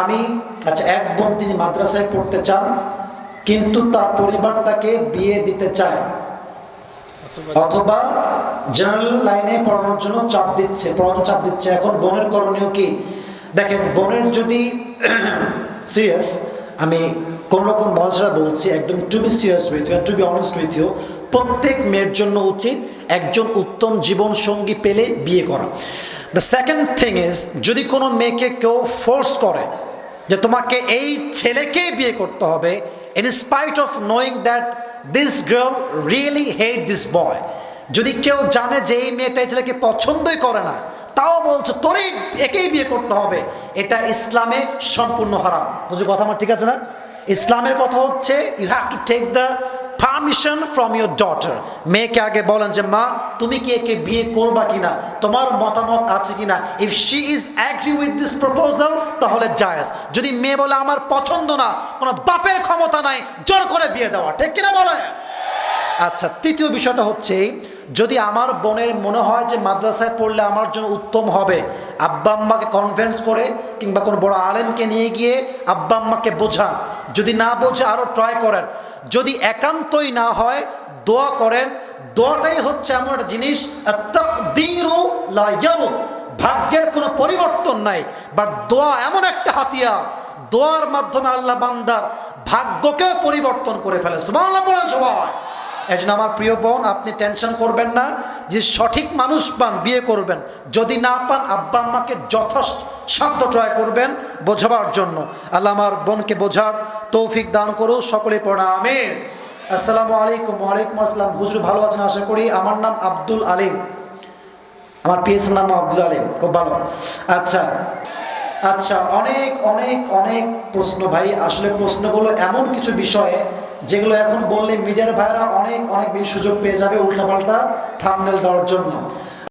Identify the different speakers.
Speaker 1: আমি আচ্ছা এক বোন তিনি মাদ্রাসায় পড়তে চান, কিন্তু তার পরিবার তাকে বিয়ে দিতে চায়। অথবা জেনারেল লাইনে পড়ানোর জন্য চাপ দিচ্ছে, পড়ানোর চাপ দিচ্ছে। এখন বোনের করণীয় কি? দেখেন, বোনের যদি সিরিয়াস আমি কোন রকম মজারা বলছি, একদম to be serious with you to be honest with you প্রত্যেক মেয়ের জন্য উচিত একজন উত্তম জীবন সঙ্গী পেলে বিয়ে করা। দ্য সেকেন্ড থিং ইজ যদি কোনো মেয়েকে কেউ ফোর্স করে যে তোমাকে এই ছেলেকেই বিয়ে করতে হবে in spite of knowing that this girl really hate this boy যদি কেউ জানে যে এই মেয়েটা এই ছেলেকে পছন্দই করে না, তাও বলছে তোরই একেই বিয়ে করতে হবে, এটা ইসলামে সম্পূর্ণ হারাম। বুঝি কথা আমার ঠিক আছে না? ইসলামের কথা হচ্ছে you have to take the permission from your daughter মেয়েকে আগে বলেন যে, মা, তুমি কি একে বিয়ে করবা কিনা? তোমার মতামত আছে কিনা? If she is agree with this proposal তাহলে জায়েজ যদি মেয়ে বলে, আমার পছন্দ না, কোনো বাপের ক্ষমতা নাই, জোর করে বিয়ে দেওয়া। ঠিক কিনা বলে আচ্ছা তৃতীয় বিষয়টা হচ্ছে, যদি আমার বোনের মনে হয় যে মাদ্রাসায় পড়লে আমার জন্য উত্তম হবে, আব্বা আম্মাকে কনভিন্স করে কিংবা কোনো বড় আলেমকে নিয়ে গিয়ে আব্বা আম্মাকে বোঝান, যদি না বোঝে আরও ট্রাই করেন, যদি একান্তই না হয়, দোয়া করেন, দোয়াটাই হচ্ছে এমন একটা জিনিস ভাগ্যের কোনো পরিবর্তন নাই বাট দোয়া এমন একটা হাতিয়ার, দোয়ার মাধ্যমে আল্লাহ বান্দার ভাগ্যকেও পরিবর্তন করে ফেলে। সুবহানাল্লাহ বলে সবাই। এই জন্য আমার প্রিয় বোন, আপনি টেনশন করবেন না। যে সঠিক মানুষ পান, বিয়ে করবেন। যদি না পান, আব্বা আম্মাকে যথাসাধ্য ট্রাই করবেন বোঝাবার জন্য। আল্লাহ আমার বোনকে বোঝার তৌফিক দান করো সকলে পড়া, আমিন। আসসালামু আলাইকুম, ওয়ালাইকুম আসসালাম। হুজুর ভালো আছেন, আশা করি আমার নাম আব্দুল আলিম। আমার পিএস নাম আব্দুল আলিম, খুব ভালো। আচ্ছা আচ্ছা অনেক অনেক অনেক প্রশ্ন ভাই। আসলে প্রশ্নগুলো এমন কিছু বিষয়ে যেগুলো এখন বললে মিডিয়ার ভাইরা অনেক অনেক বেশি সুযোগ পেয়ে যাবে উল্টাপাল্টা থামনেল দেওয়ার জন্য।